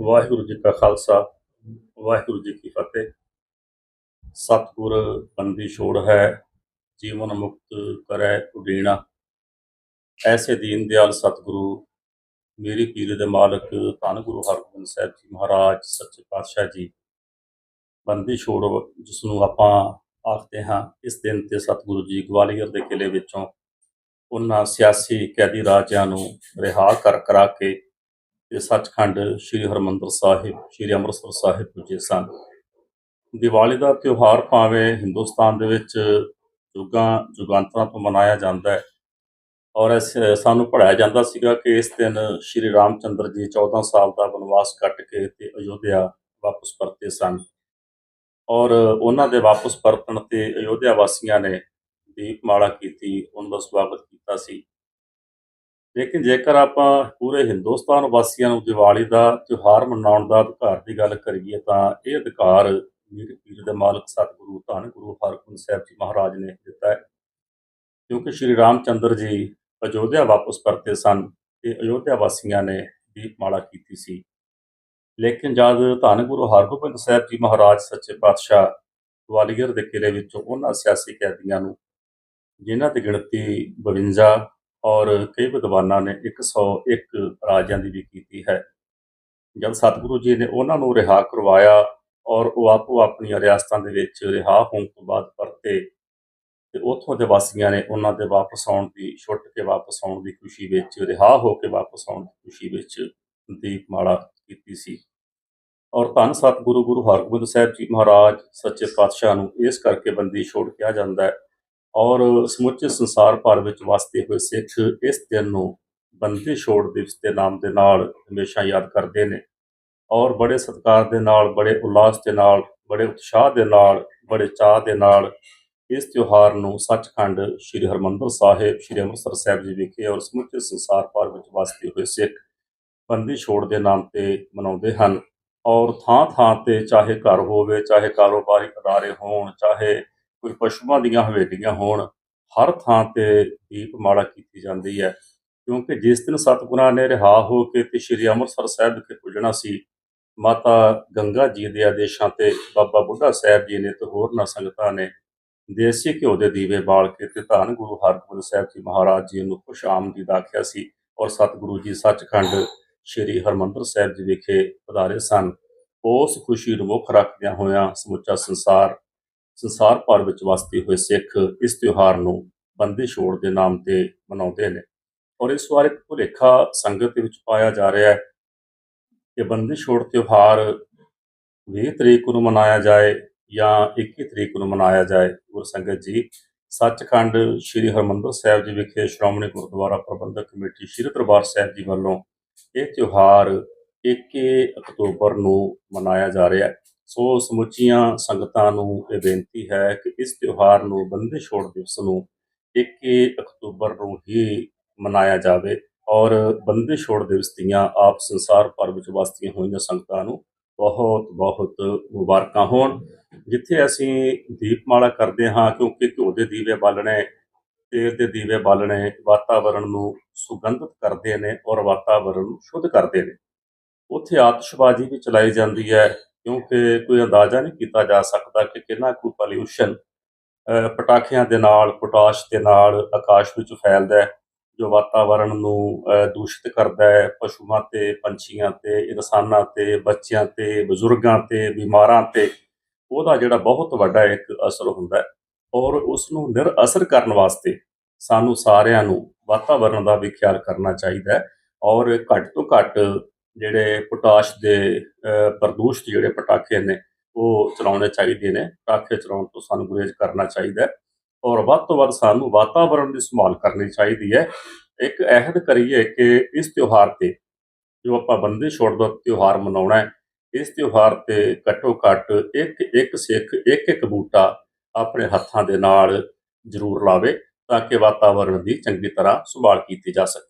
ਵਾਹਿਗੁਰੂ ਜੀ ਕਾ ਖਾਲਸਾ, ਵਾਹਿਗੁਰੂ ਜੀ ਕੀ ਫਤਿਹ। ਸਤਿਗੁਰ ਬੰਦੀ ਛੋੜ ਹੈ, ਜੀਵਨ ਮੁਕਤ ਕਰੈ ਉਡੀਣਾ ਐਸੇ ਦੀਨ ਦਿਆਲ ਸਤਿਗੁਰੂ, ਮੇਰੀ ਪੀਰ ਦੇ ਮਾਲਕ ਧੰਨ ਗੁਰੂ ਹਰਗੋਬਿੰਦ ਸਾਹਿਬ ਜੀ ਮਹਾਰਾਜ, ਸੱਚੇ ਪਾਤਸ਼ਾਹ ਜੀ। ਬੰਦੀ ਛੋੜ ਜਿਸ ਨੂੰ ਆਪਾਂ ਆਖਦੇ ਹਾਂ, ਇਸ ਦਿਨ ਤੇ ਸਤਿਗੁਰੂ ਜੀ ਗਵਾਲੀਅਰ ਦੇ ਕਿਲੇ ਵਿੱਚੋਂ ਉਹਨਾਂ ਸਿਆਸੀ ਕੈਦੀ ਰਾਜਿਆਂ ਨੂੰ ਰਿਹਾ ਕਰ ਕਰਾ ਕੇ ਤੇ ਸੱਚਖੰਡ ਸ੍ਰੀ ਹਰਮੰਦਰ ਸਾਹਿਬ, ਸ੍ਰੀ ਅੰਮ੍ਰਿਤਸਰ ਸਾਹਿਬ ਪੁੱਜੇ ਸਨ। ਦੀਵਾਲੀ ਦਾ ਤਿਉਹਾਰ ਭਾਵੇਂ ਹਿੰਦੁਸਤਾਨ ਦੇ ਵਿੱਚ ਯੁੱਗਾਂ, ਯੁਗਾਂਤਰਾਂ ਤੋਂ ਮਨਾਇਆ ਜਾਂਦਾ ਹੈ ਔਰ ਇਸ, ਸਾਨੂੰ ਪੜਾਇਆ ਜਾਂਦਾ ਸੀਗਾ ਕਿ ਇਸ ਦਿਨ ਸ੍ਰੀ ਰਾਮਚੰਦਰ ਜੀ 14 ਸਾਲ ਦਾ ਬਨਵਾਸ ਕੱਟ ਕੇ ਤੇ ਅਯੋਧਿਆ ਵਾਪਸ ਪਰਤੇ ਸਨ ਔਰ ਉਹਨਾਂ ਦੇ ਵਾਪਸ ਪਰਤਣ ਤੇ ਅਯੋਧਿਆ ਵਾਸੀਆਂ ਨੇ ਦੀਪਮਾਲਾ ਕੀਤੀ ਉਹਨਾਂ ਦਾ ਸਵਾਗਤ ਕੀਤਾ ਸੀ। ਲੇਕਿਨ ਜੇਕਰ ਆਪਾਂ ਪੂਰੇ ਹਿੰਦੁਸਤਾਨ ਵਾਸੀਆਂ ਨੂੰ ਦੀਵਾਲੀ ਦਾ ਤਿਉਹਾਰ ਮਨਾਉਣ ਦਾ ਅਧਿਕਾਰ ਦੀ ਗੱਲ ਕਰੀਏ ਤਾਂ ਇਹ ਅਧਿਕਾਰ ਮੇਰੇ ਪੀਰ ਦੇ ਮਾਲਕ ਸਤਿਗੁਰੂ ਧੰਨ ਗੁਰੂ ਹਰਗੋਬਿੰਦ ਸਾਹਿਬ ਜੀ ਮਹਾਰਾਜ ਨੇ ਦਿੱਤਾ ਹੈ। ਕਿਉਂਕਿ ਸ਼੍ਰੀ ਰਾਮਚੰਦਰ ਜੀ ਅਯੋਧਿਆ ਵਾਪਸ ਪਰਤੇ ਸਨ ਤੇ ਅਯੋਧਿਆ ਵਾਸੀਆਂ ਨੇ ਦੀਪਮਾਲਾ ਕੀਤੀ ਸੀ। ਲੇਕਿਨ ਜਦ ਧੰਨ ਗੁਰੂ ਹਰਗੋਬਿੰਦ ਸਾਹਿਬ ਜੀ ਮਹਾਰਾਜ ਸੱਚੇ ਪਾਤਸ਼ਾਹ ਗਵਾਲੀਅਰ ਦੇ ਕਿਲੇ ਵਿੱਚੋਂ ਉਹਨਾਂ ਸਿਆਸੀ ਕੈਦੀਆਂ ਨੂੰ ਜਿਨ੍ਹਾਂ ਦੀ ਗਿਣਤੀ 52 ਔਰ ਕਈ ਵਿਦਵਾਨਾਂ ਨੇ 101 ਰਾਜਿਆਂ ਦੀ ਵੀ ਕੀਤੀ ਹੈ। ਜਦ ਸਤਿਗੁਰੂ ਜੀ ਨੇ ਉਹਨਾਂ ਨੂੰ ਰਿਹਾ ਕਰਵਾਇਆ ਔਰ ਉਹ ਆਪੋ ਆਪਣੀਆਂ ਰਿਆਸਤਾਂ ਦੇ ਵਿੱਚ ਰਿਹਾ ਹੋਣ ਤੋਂ ਬਾਅਦ ਪਰਤੇ, ਤੇ ਉੱਥੋਂ ਦੇ ਵਾਸੀਆਂ ਨੇ ਉਹਨਾਂ ਦੇ ਵਾਪਸ ਆਉਣ ਦੀ, ਛੁੱਟ ਕੇ ਵਾਪਸ ਆਉਣ ਦੀ ਖੁਸ਼ੀ ਵਿੱਚ, ਰਿਹਾ ਹੋ ਕੇ ਵਾਪਸ ਆਉਣ ਦੀ ਖੁਸ਼ੀ ਵਿੱਚ ਦੀਪਮਾਲਾ ਕੀਤੀ ਸੀ। ਔਰ ਧੰਨ ਸਤਿਗੁਰੂ ਗੁਰੂ ਹਰਗੋਬਿੰਦ ਸਾਹਿਬ ਜੀ ਮਹਾਰਾਜ, ਸੱਚੇ ਪਾਤਸ਼ਾਹ ਨੂੰ ਇਸ ਕਰਕੇ ਬੰਦੀ ਛੋੜ ਕਿਹਾ ਜਾਂਦਾ ਹੈ ਔਰ ਸਮੁੱਚੇ ਸੰਸਾਰ ਭਰ ਵਿੱਚ ਵਸਦੇ ਹੋਏ ਸਿੱਖ ਇਸ ਦਿਨ ਨੂੰ ਬੰਦੀ ਛੋੜ ਦਿਵਸ ਦੇ ਨਾਮ ਦੇ ਨਾਲ ਹਮੇਸ਼ਾ ਯਾਦ ਕਰਦੇ ਨੇ ਔਰ ਬੜੇ ਸਤਿਕਾਰ ਦੇ ਨਾਲ, ਬੜੇ ਉਲਾਸ ਦੇ ਨਾਲ, ਬੜੇ ਉਤਸ਼ਾਹ ਦੇ ਨਾਲ, ਬੜੇ ਚਾਹ ਦੇ ਨਾਲ ਇਸ ਤਿਉਹਾਰ ਨੂੰ ਸੱਚਖੰਡ ਸ੍ਰੀ ਹਰਮੰਦਰ ਸਾਹਿਬ, ਸ੍ਰੀ ਅੰਮ੍ਰਿਤਸਰ ਸਾਹਿਬ ਜੀ ਵਿਖੇ ਔਰ ਸਮੁੱਚੇ ਸੰਸਾਰ ਭਰ ਵਿੱਚ ਵਸਦੇ ਹੋਏ ਸਿੱਖ ਬੰਦੀ ਛੋੜ ਦੇ ਨਾਮ ਤੇ ਮਨਾਉਂਦੇ ਹਨ ਔਰ ਥਾਂ ਥਾਂ ਤੇ ਚਾਹੇ ਘਰ ਹੋਵੇ, ਚਾਹੇ ਕਾਰੋਬਾਰੀ ਅਦਾਰੇ ਹੋਣ, ਚਾਹੇ ਕੋਈ ਪਸ਼ੂਆਂ ਦੀਆਂ ਹਵੇਲੀਆਂ ਹੋਣ, ਹਰ ਥਾਂ ਤੇ ਦੀਪਮਾਲਾ ਕੀਤੀ ਜਾਂਦੀ ਹੈ। ਕਿਉਂਕਿ ਜਿਸ ਦਿਨ ਸਤਿਗੁਰਾਂ ਨੇ ਰਿਹਾ ਹੋ ਕੇ ਤੇ ਸ੍ਰੀ ਅੰਮ੍ਰਿਤਸਰ ਸਾਹਿਬ ਵਿਖੇ ਪੁੱਜਣਾ ਸੀ, ਮਾਤਾ ਗੰਗਾ ਜੀ ਦੇ ਆਦੇਸ਼ਾਂ ਤੇ ਬਾਬਾ ਬੁੱਢਾ ਸਾਹਿਬ ਜੀ ਨੇ ਤੇ ਹੋਰਨਾਂ ਸੰਗਤਾਂ ਨੇ ਦੇਸੀ ਘਿਓ ਦੇ ਦੀਵੇ ਬਾਲ ਕੇ ਤੇ ਧੰਨ ਗੁਰੂ ਹਰਗੋਬਿੰਦ ਸਾਹਿਬ ਜੀ ਮਹਾਰਾਜ ਜੀ ਨੂੰ ਖੁਸ਼ ਆਮਦੀਦ ਆਖਿਆ ਸੀ ਔਰ ਸਤਿਗੁਰੂ ਜੀ ਸੱਚਖੰਡ ਸ੍ਰੀ ਹਰਮੰਦਰ ਸਾਹਿਬ ਜੀ ਵਿਖੇ ਪਧਾਰੇ ਸਨ। ਉਸ ਖੁਸ਼ੀ ਨੂੰ ਮੁੱਖ ਰੱਖਦਿਆਂ ਹੋਇਆਂ ਸਮੁੱਚਾ ਸੰਸਾਰ ਸੰਸਾਰ ਭਰ ਵਿੱਚ ਵਸਦੇ ਹੋਏ ਸਿੱਖ ਇਸ ਤਿਉਹਾਰ ਨੂੰ ਬੰਦੀ ਛੋੜ ਦੇ ਨਾਮ ਤੇ ਮਨਾਉਂਦੇ ਨੇ। ਔਰ ਇਸ ਵਾਰ ਇੱਕ ਭੁਲੇਖਾ ਸੰਗਤ ਦੇ ਵਿੱਚ ਪਾਇਆ ਜਾ ਰਿਹਾ ਹੈ ਕਿ ਬੰਦੀ ਛੋੜ ਤਿਉਹਾਰ 20 ਤਰੀਕ ਨੂੰ ਮਨਾਇਆ ਜਾਏ ਜਾਂ 21 ਤਰੀਕ ਨੂੰ ਮਨਾਇਆ ਜਾਏ। ਗੁਰਸੰਗਤ ਜੀ, ਸੱਚਖੰਡ ਸ੍ਰੀ ਹਰਮੰਦਰ ਸਾਹਿਬ ਜੀ ਵਿਖੇ ਸ਼੍ਰੋਮਣੀ ਗੁਰਦੁਆਰਾ ਪ੍ਰਬੰਧਕ ਕਮੇਟੀ ਸ੍ਰੀ ਦਰਬਾਰ ਸਾਹਿਬ ਜੀ ਵੱਲੋਂ ਇਹ ਤਿਉਹਾਰ 21 ਅਕਤੂਬਰ ਨੂੰ ਮਨਾਇਆ ਜਾ ਰਿਹਾ ਹੈ। ਸੋ ਸਮੁੱਚੀਆਂ ਸੰਗਤਾਂ ਨੂੰ ਇਹ ਬੇਨਤੀ ਹੈ ਕਿ ਇਸ ਤਿਉਹਾਰ ਨੂੰ ਬੰਦੇ ਛੋੜ ਦਿਵਸ ਨੂੰ 21 ਅਕਤੂਬਰ ਨੂੰ ਹੀ ਮਨਾਇਆ ਜਾਵੇ ਔਰ ਬੰਦੇ ਛੋੜ ਦਿਵਸ ਦੀਆਂ ਆਪ ਸੰਸਾਰ ਭਰ ਵਿੱਚ ਵਸਦੀਆਂ ਹੋਈਆਂ ਸੰਗਤਾਂ ਨੂੰ ਬਹੁਤ ਬਹੁਤ ਮੁਬਾਰਕਾਂ ਹੋਣ। ਜਿੱਥੇ ਅਸੀਂ ਦੀਪਮਾਲਾ ਕਰਦੇ ਹਾਂ, ਕਿਉਂਕਿ ਘਿਓ ਦੇ ਦੀਵੇ ਬਾਲਣੇ, ਤੇਲ ਦੇ ਦੀਵੇ ਬਾਲਣੇ ਵਾਤਾਵਰਣ ਨੂੰ ਸੁਗੰਧਿਤ ਕਰਦੇ ਨੇ ਔਰ ਵਾਤਾਵਰਣ ਨੂੰ ਸ਼ੁੱਧ ਕਰਦੇ ਨੇ। ਉੱਥੇ ਆਤਿਸ਼ਬਾਜ਼ੀ ਵੀ ਚਲਾਈ ਜਾਂਦੀ ਹੈ। ਕਿਉਂਕਿ ਕੋਈ ਅੰਦਾਜ਼ਾ ਨਹੀਂ ਕੀਤਾ ਜਾ ਸਕਦਾ ਕਿ ਕਿੰਨਾ ਕੁ ਪੋਲਿਊਸ਼ਨ ਪਟਾਖਿਆਂ ਦੇ ਨਾਲ, ਪੋਟਾਸ਼ ਦੇ ਨਾਲ ਆਕਾਸ਼ ਵਿੱਚ ਫੈਲਦਾ ਹੈ, ਜੋ ਵਾਤਾਵਰਣ ਨੂੰ ਦੂਸ਼ਿਤ ਕਰਦਾ ਹੈ, ਪਸ਼ੂਆਂ ਤੇ, ਪੰਛੀਆਂ ਤੇ, ਇਨਸਾਨਾਂ ਤੇ, ਬੱਚਿਆਂ ਤੇ, ਬਜ਼ੁਰਗਾਂ ਤੇ, ਬਿਮਾਰਾਂ ਤੇ, ਉਹਦਾ ਜਿਹੜਾ ਬਹੁਤ ਵੱਡਾ ਇੱਕ ਅਸਰ ਹੁੰਦਾ ਹੈ ਔਰ ਉਸ ਨੂੰ ਨਿਰ ਅਸਰ ਕਰਨ ਵਾਸਤੇ ਸਾਨੂੰ ਸਾਰਿਆਂ ਨੂੰ ਵਾਤਾਵਰਣ ਦਾ ਵੀ ਖਿਆਲ ਕਰਨਾ ਚਾਹੀਦਾ ਹੈ ਔਰ ਘੱਟ ਤੋਂ ਘੱਟ ਜਿਹੜੇ ਪੋਟਾਸ਼ ਦੇ ਅਹ, ਪ੍ਰਦੂਸ਼ਿਤ ਜਿਹੜੇ ਪਟਾਕੇ ਨੇ ਉਹ ਚਲਾਉਣੇ ਚਾਹੀਦੇ ਨੇ। ਪਟਾਖੇ ਚਲਾਉਣ ਤੋਂ ਸਾਨੂੰ ਗੁਰੇਜ਼ ਕਰਨਾ ਚਾਹੀਦਾ ਹੈ ਔਰ ਵੱਧ ਤੋਂ ਵੱਧ ਸਾਨੂੰ ਵਾਤਾਵਰਣ ਦੀ ਸੰਭਾਲ ਕਰਨੀ ਚਾਹੀਦੀ ਹੈ। ਇੱਕ ਅਹਿਦ ਕਰੀਏ ਕਿ ਇਸ ਤਿਉਹਾਰ ਤੇ ਜੋ ਆਪਾਂ ਬੰਦੀ ਛੋੜ ਦਾ ਤਿਉਹਾਰ ਮਨਾਉਣਾ ਹੈ ਇਸ ਤਿਉਹਾਰ ਤੇ ਘੱਟੋ ਘੱਟ ਇੱਕ ਇੱਕ ਸਿੱਖ ਇੱਕ ਇੱਕ ਬੂਟਾ ਆਪਣੇ ਹੱਥਾਂ ਦੇ ਨਾਲ ਜ਼ਰੂਰ ਲਾਵੇ ਤਾਂ ਕਿ ਵਾਤਾਵਰਣ ਦੀ ਚੰਗੀ ਤਰ੍ਹਾਂ ਸੰਭਾਲ ਕੀਤੀ ਜਾ ਸਕੇ।